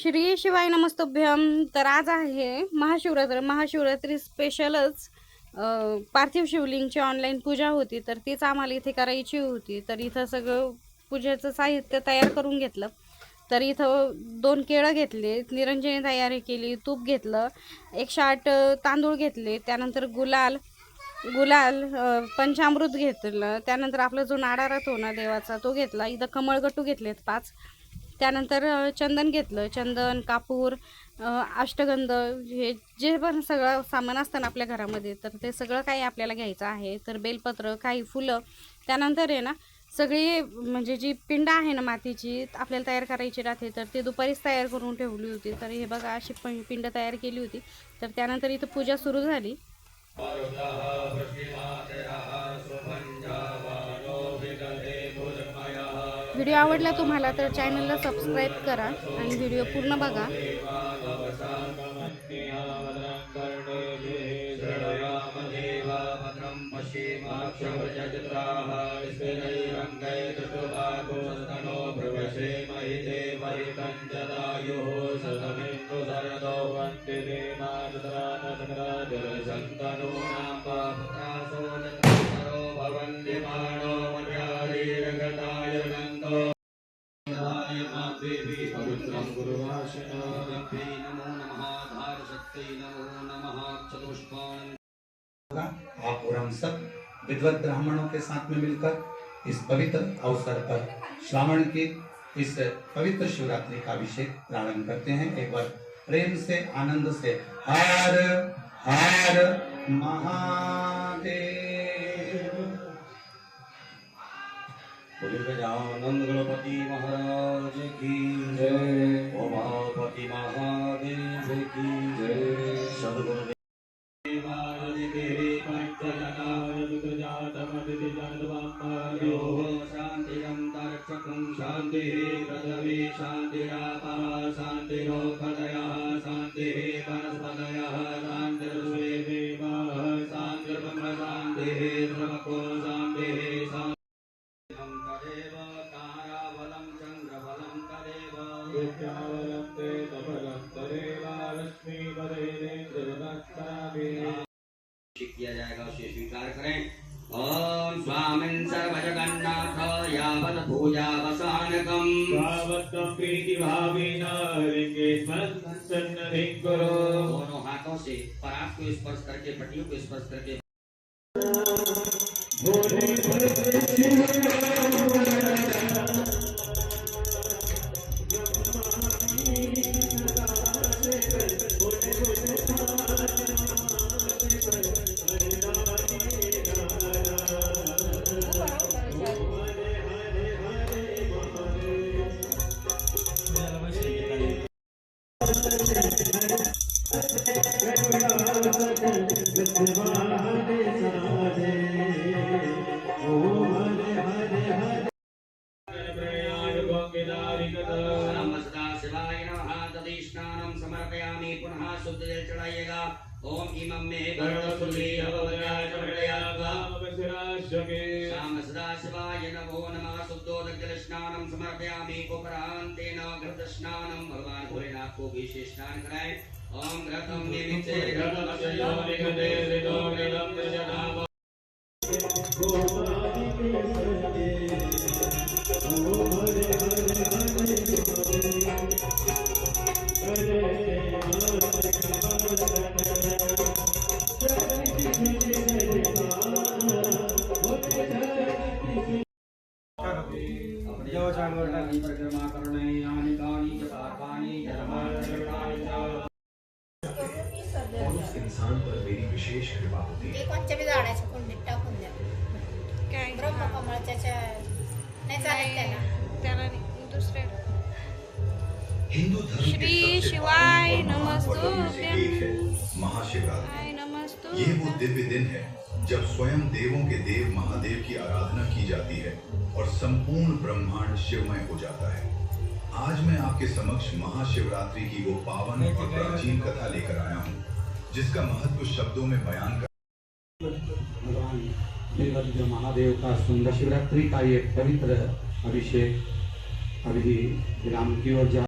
श्री शिवाय नमस्तभ्यम तर आज आहे महाशिवरात्र महाशिवरात्री स्पेशलच पार्थिव शिवलिंगची ऑनलाईन पूजा होती. तर तीच आम्हाला इथे करायची होती. तर इथं सगळं पूजेचं साहित्य तयार करून घेतलं. तर इथं दोन केळं घेतले निरंजनी तयारी केली तूप घेतलं एकशे आठ तांदूळ घेतले त्यानंतर गुलाल गुलाल पंचामृत घेतलं त्यानंतर आपला जो नाडा राहतो ना देवाचा तो घेतला. इथं कमळगट्टू घेतलेत पाच. त्यानंतर चंदन घेतलं. चंदन कापूर अष्टगंध हे जे पण सगळं सामान असतं ना आपल्या घरामध्ये तर ते सगळं काही आपल्याला घ्यायचं आहे. तर बेलपत्र काही फुलं. त्यानंतर आहे ना सगळी म्हणजे जी पिंड आहे ना मातीची आपल्याला तयार करायची राहते. तर ती दुपारीच तयार करून ठेवली होती. तर हे बघा अशी पिंड तयार केली होती. तर त्यानंतर इथं पूजा सुरू झाली. व्हिडिओ आवडला तुम्हाला तर चॅनलला सबस्क्राईब करा आणि व्हिडिओ पूर्ण बघा. पवित्रं आप और हम सब विद्वत ब्राह्मणों के साथ में मिलकर इस पवित्र अवसर पर श्रावण की इस पवित्र शिवरात्रि का अभिषेक प्रारंभ करते हैं। एक बार प्रेम से, आनंद से। हर हर महादेव। बोले गणपति महाराज की जय। उमापति महादेव की जय। सद्गुरु शान्तिः पृथ्वी शान्तिरापः, शान्तिरोपदयः, शान्तिः वनस्पतयः शान्तिर्स्वे देवाः शान्तिर्ब्रह्म शान्तिः तेजबलं तदेव लक्ष्मीपदेन्द्रदत्ताभिः किया जाएगा उसे स्वीकार करें। ओम स्वामिन् सर्वजगन्नाथ यावत् पूजावसानकम् भावत्वं प्रीतिभावेन लिंगे सन्नधिं कुरु दोनों हाथों से पराग को स्पर्श करके पटियों को स्पर्श करके। राम सदा समर्पयामि पुनः शुद्ध जल चढ़ाइएगा। ओम इमं मे गरुड़सुली भवत्याय चमड़यागा श्याम सदा शिवाय नमो नमः शुद्धोदक स्नानं समर्पयामि गोपरान्तेन घृत स्नानं भगवान भोलेनाथ को विशेष स्नान कराए ओम रथम निमित्ते परिक्रमा करुणे यानि कानि च पापानि जलमार्गकानि च। और उस इंसान पर मेरी विशेष कृपा होती है। ते कोणत्या बी झाडाच्या कुंडीत टाकून द्या. काय? ब्रह्मकमळाच्या च्या- नाही चालत त्याला. त्याला दुसरे हिंदू धर्म श्री शिवाय ये वो दिव्य दिन है, जब स्वयं देवों के देव महादेव की आराधना की जाती है और संपूर्ण ब्रह्मांड शिवमय हो जाता है। आज मैं आपके समक्ष महाशिवरात्रि की वो पावन और प्राचीन कथा लेकर आया हूँ, जिसका महत्व शब्दों में बयान कर महादेव का सुंदर शिवरात्रि का ये पवित्र अभिषेक अभी विराम की ओर जा